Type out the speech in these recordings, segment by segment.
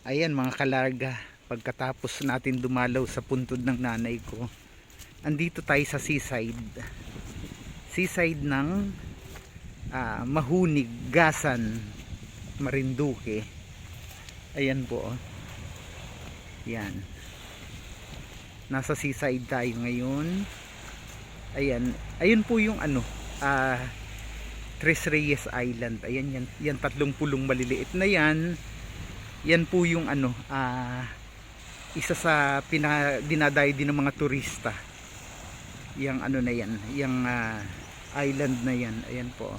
Ayan mga kalarga, pagkatapos natin dumalaw sa puntod ng nanay ko, andito tayo sa seaside. Seaside ng ah, Mahunig, Gasan, Marinduque. Ayan po. oh. Yan. Nasa seaside tayo ngayon. Ayan. Ayun po yung ano, ah, Tres Reyes Island. Ayan yan. Yan tatlong pulong maliliit na yan yan po yung ano ah isa sa pina, dinadayo din ng mga turista. Yung ano na yan yung ah, island na yan. Ayan po.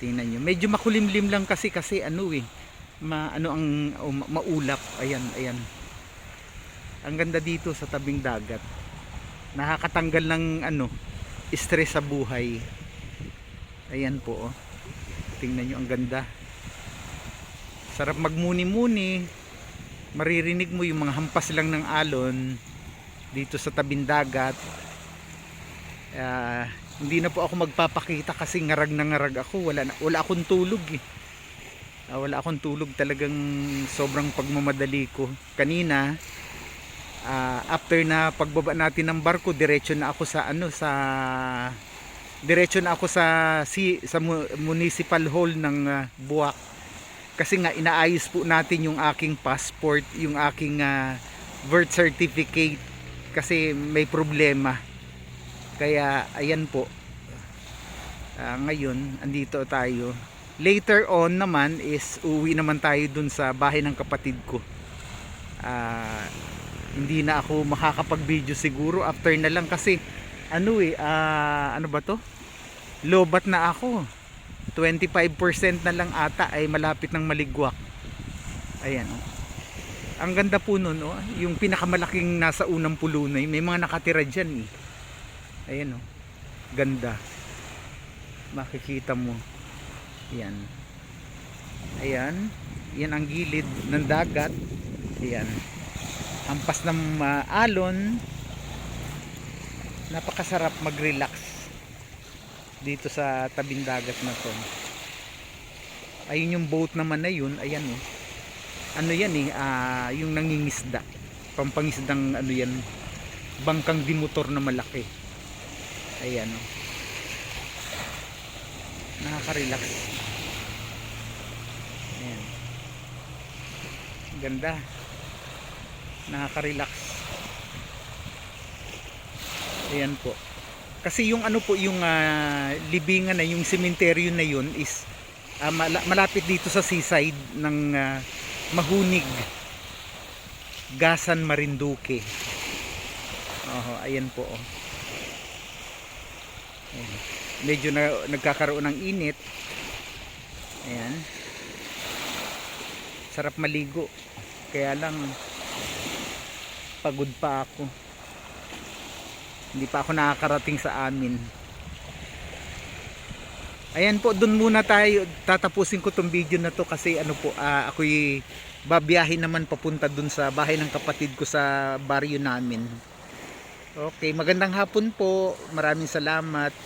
Tingnan nyo. Medyo makulimlim lang kasi kasi ano eh ma, ano ang o, ma- maulap. Ayan ayan. Ang ganda dito sa tabing dagat. Nakakatanggal ng ano stress sa buhay. Ayan po oh. tingnan nyo ang ganda sarap magmuni-muni. Maririnig mo yung mga hampas lang ng alon dito sa tabing dagat. Ah, hindi na po ako magpapakita kasi ngarag na ngarag ako. Wala, na, wala akong tulog eh. Ah, wala akong tulog talagang sobrang pagmamadali ko. Kanina ah, after na pagbaba natin ng barko diretso na ako sa ano sa diretso na ako sa si sa mu- municipal hall ng ah, Buwak kasi nga inaayos po natin yung aking passport, yung aking ah, birth certificate kasi may problema. Kaya ayan po. Ah, ngayon, andito tayo. Later on naman is uwi naman tayo dun sa bahay ng kapatid ko. Ah, hindi na ako makakapag-video siguro after na lang kasi ano eh, ah, ano ba to? Lobat na ako. 25% na lang ata ay malapit ng maligwak. Ayan oh. Ang ganda po nun oh, yung pinakamalaking nasa unang pulunay, may mga nakatira diyan eh. Ayan oh. Ganda. Makikita mo. Ayan. Ayan. Yan ang gilid ng dagat. Ayan. Ampas ng ah, alon. Napakasarap mag-relax dito sa tabing dagat na to. Ayun yung boat naman na yun. Ayan oh. ano yan eh? Ah, yung nangingisda. Pampangisdang ano yan bangkang dimotor na malaki. Ayan oh. nakaka-relax. Ayan. Ganda. Nakaka-relax. Ayan po kasi yung ano po yung ah, libingan na yung sementeryo na yun is mala- malapit dito sa seaside ng ah, Mahunig Gasan Marinduque. Oho, ayan po oh. Ayan. medyo na, nagkakaroon ng init. Ayan. Sarap maligo. Kaya lang pagod pa ako hindi pa ako nakakarating sa amin. Ayan po dun muna tayo. Tatapusin ko tong video na to kasi ano po ah, ako'y babiyahin naman papunta dun sa bahay ng kapatid ko sa baryo namin. Okay magandang hapon po. Maraming salamat